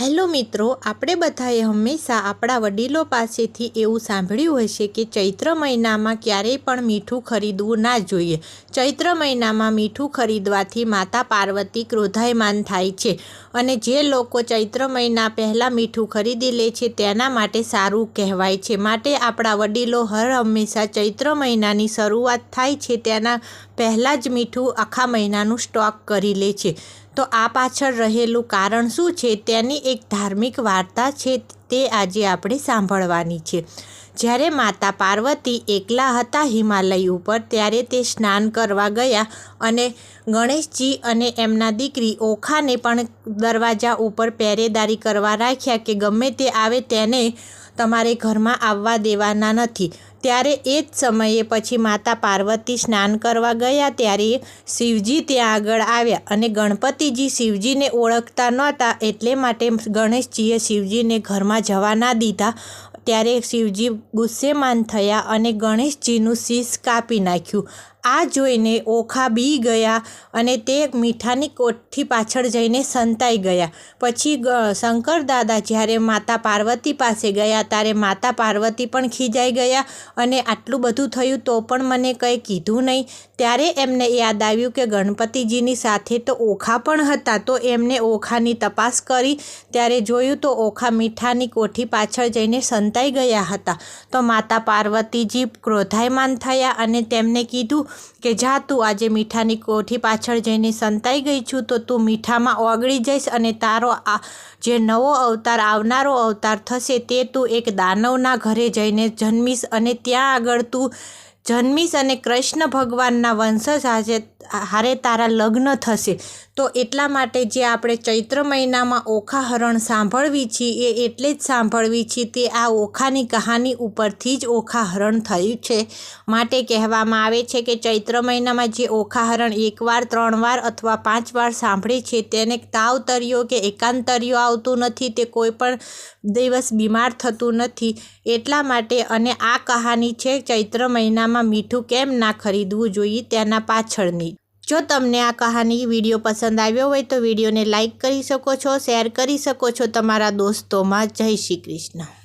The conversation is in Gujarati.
હેલો મિત્રો, આપણે બધાએ હંમેશા આપણા વડીલો પાસેથી એવું સાંભળ્યું હશે કે ચૈત્ર મહિનામાં ક્યારેય પણ મીઠું ખરીદવું ના જોઈએ. ચૈત્ર મહિનામાં મીઠું ખરીદવાથી માતા પાર્વતી ક્રોધાયમાન થાય છે અને જે લોકો ચૈત્ર મહિના પહેલાં મીઠું ખરીદી લે છે તેના માટે સારું કહેવાય છે. માટે આપણા વડીલો હર હંમેશા ચૈત્ર મહિનાની શરૂઆત થાય છે તેના પહેલાં જ મીઠું આખા મહિનાનું સ્ટોક કરી લે છે. તો આ પાછળ રહેલું કારણ શું છે? તેની એક ધાર્મિક વાર્તા છે, તે આજે આપણે સાંભળવાની છે. જ્યારે માતા પાર્વતી એકલા હતા હિમાલય ઉપર, ત્યારે તે સ્નાન કરવા ગયા અને ગણેશજી અને એમના દીકરી ઓખાને પણ દરવાજા ઉપર પહેરેદારી કરવા રાખ્યા કે ગમે તે આવે તેને તમારે ઘરમાં આવવા દેવાના નથી. ત્યારે એ જ સમયે પછી માતા પાર્વતી સ્નાન કરવા ગયા ત્યારે શિવજી ત્યાં આગળ આવ્યા અને ગણપતિજી શિવજીને ઓળખતા નહોતા એટલે માટે ગણેશજીએ શિવજીને ઘરમાં જવા ના દીધા. ત્યારે શિવજી ગુસ્સેમાન થયા અને ગણેશજીનું શીશ કાપી નાખ્યું. આ જોઈને ઓખા બી ગયા અને તે મીઠાની કોઠી પાછળ જઈને સંતાઈ ગયા. પછી શંકર દાદા જ્યારે માતા પાર્વતી પાસે ગયા ત્યારે માતા પાર્વતી પણ ખીજાઈ ગયા અને આટલું બધું થયું તો પણ મને કંઈ કીધું નહીં. ત્યારે એમને યાદ આવ્યું કે ગણપતિજીની સાથે તો ઓખા પણ હતા તો એમને ઓખાની તપાસ કરી. ત્યારે જોયું તો ઓખા મીઠાની કોઠી પાછળ જઈને સંતાઈ ગયા હતા. તો માતા પાર્વતીજી ક્રોધાયમાન થયા અને તેમને કીધું કે જા તું આજે મીઠાની કોઠી પાછળ જઈને સંતાઈ ગઈ છું, તો તું મીઠામાં ઓગળી જઈશ અને તારો આ જે નવો અવતાર, આવનારો અવતાર થશે તે તું એક દાનવના ઘરે જઈને જન્મીશ અને ત્યાં આગળ તું જન્મીશ અને કૃષ્ણ ભગવાનના વંશજ આજે હારે તારા લગ્ન થશે. તો એટલા માટે જે આપણે ચૈત્ર મહિનામાં ઓખા હરણ સાંભળવી છીએ, એ એટલે જ સાંભળવી છીએ તે આ ઓખાની કહાની ઉપરથી જ ઓખા હરણ થયું છે. માટે કહેવામાં આવે છે કે ચૈત્ર મહિનામાં જે ઓખા હરણ એકવાર ત્રણ વાર અથવા પાંચ વાર સાંભળે છે, તેને તાવ તર્યો કે એકાંતર્યો આવતું નથી, તે કોઈ પણ દિવસ બીમાર થતું નથી. એટલા માટે અને આ કહાની છે ચૈત્ર મહિનામાં મીઠું કેમ ના ખરીદવું જોઈએ, તેના પાછળની જો તમને આ કહાની વીડિયો પસંદ આવ્યો હોય તો વિડીયોને લાઇક કરી શકો છો, શેર કરી શકો છો. તમારા દોસ્તોમાં જય શ્રી કૃષ્ણ.